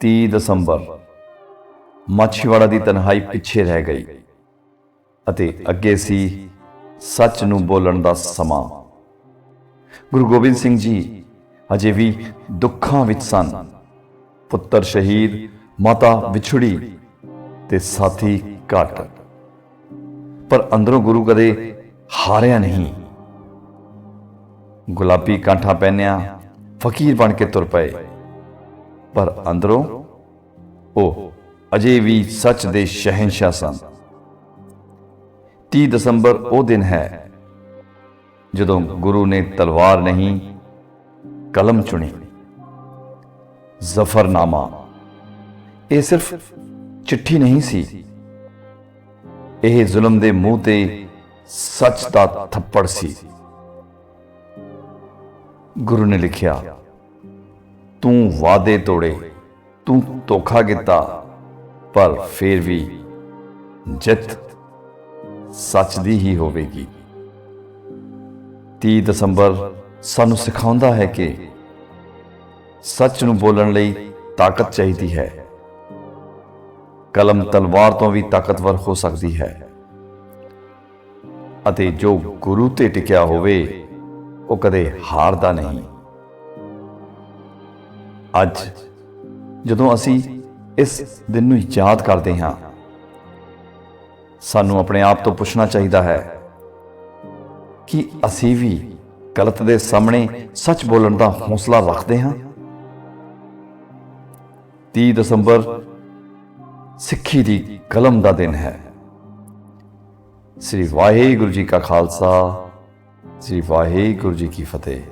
30 ਦਸੰਬਰ, ਮਾਛੀਵਾੜਾ ਦੀ ਤਨਹਾਈ ਪਿੱਛੇ ਰਹਿ ਗਈ ਅਤੇ ਅੱਗੇ ਸੀ ਸੱਚ ਨੂੰ ਬੋਲਣ ਦਾ ਸਮਾਂ। ਗੁਰੂ ਗੋਬਿੰਦ ਸਿੰਘ ਜੀ ਅਜੇ ਵੀ ਦੁੱਖਾਂ ਵਿੱਚ ਸਨ। ਪੁੱਤਰ ਸ਼ਹੀਦ, ਮਾਤਾ ਵਿਛੜੀ ਤੇ ਸਾਥੀ ਘਟ। ਪਰ ਅੰਦਰੋਂ ਗੁਰੂ ਕਦੇ ਹਾਰਿਆ ਨਹੀਂ। ਗੁਲਾਬੀ ਕਾਂਠਾ ਪਹਿਨਿਆ, ਫਕੀਰ ਬਣ ਕੇ ਤੁਰ ਪਏ। ਪਰ ਅੰਦਰੋਂ ਉਹ ਅਜੇ ਵੀ ਸੱਚ ਦੇ ਸ਼ਹਿਨशाह ਸਨ। 30 ਦਸੰਬਰ ਉਹ ਦਿਨ ਹੈ ਜਦੋਂ ਗੁਰੂ ਨੇ ਤਲਵਾਰ ਨਹੀਂ, ਕਲਮ ਚੁਣੀ। ਜ਼ਫਰਨਾਮਾ। ਇਹ ਸਿਰਫ ਚਿੱਠੀ ਨਹੀਂ ਸੀ। ਇਹ ਜ਼ੁਲਮ ਦੇ ਮੂੰਹ ਤੇ ਸੱਚ ਦਾ ਥੱਪੜ ਸੀ। ਗੁਰੂ ਨੇ ਲਿਖਿਆ ਤੂੰ ਵਾਅਦੇ ਤੋੜੇ, ਤੂੰ ਧੋਖਾ ਕੀਤਾ, ਪਰ ਫਿਰ ਵੀ ਜਿੱਤ ਸੱਚ ਦੀ ਹੀ ਹੋਵੇਗੀ। 30 ਦਸੰਬਰ ਸਾਨੂੰ ਸਿਖਾਉਂਦਾ ਹੈ ਕਿ ਸੱਚ ਨੂੰ ਬੋਲਣ ਲਈ ਤਾਕਤ ਚਾਹੀਦੀ ਹੈ। ਕਲਮ ਤਲਵਾਰ ਤੋਂ ਵੀ ਤਾਕਤਵਰ ਹੋ ਸਕਦੀ ਹੈ। ਅਤੇ ਜੋ ਗੁਰੂ ਤੇ ਟਿਕਿਆ ਹੋਵੇ, ਉਹ ਕਦੇ ਹਾਰਦਾ ਨਹੀਂ। ਅੱਜ, ਜਦੋਂ ਅਸੀਂ ਇਸ ਦਿਨ ਨੂੰ ਯਾਦ ਕਰਦੇ ਹਾਂ, ਸਾਨੂੰ ਆਪਣੇ ਆਪ ਤੋਂ ਪੁੱਛਣਾ ਚਾਹੀਦਾ ਹੈ ਕਿ ਅਸੀਂ ਵੀ ਗਲਤ ਦੇ ਸਾਹਮਣੇ ਸੱਚ ਬੋਲਣ ਦਾ ਹੌਸਲਾ ਰੱਖਦੇ ਹਾਂ। 30 ਦਸੰਬਰ ਸਿੱਖੀ ਦੀ ਕਲਮ ਦਾ ਦਿਨ ਹੈ। ਸ੍ਰੀ ਵਾਹਿਗੁਰੂ ਜੀ ਕਾ ਖਾਲਸਾ, ਸ੍ਰੀ ਵਾਹਿਗੁਰੂ ਜੀ ਕੀ ਫਤਿਹ।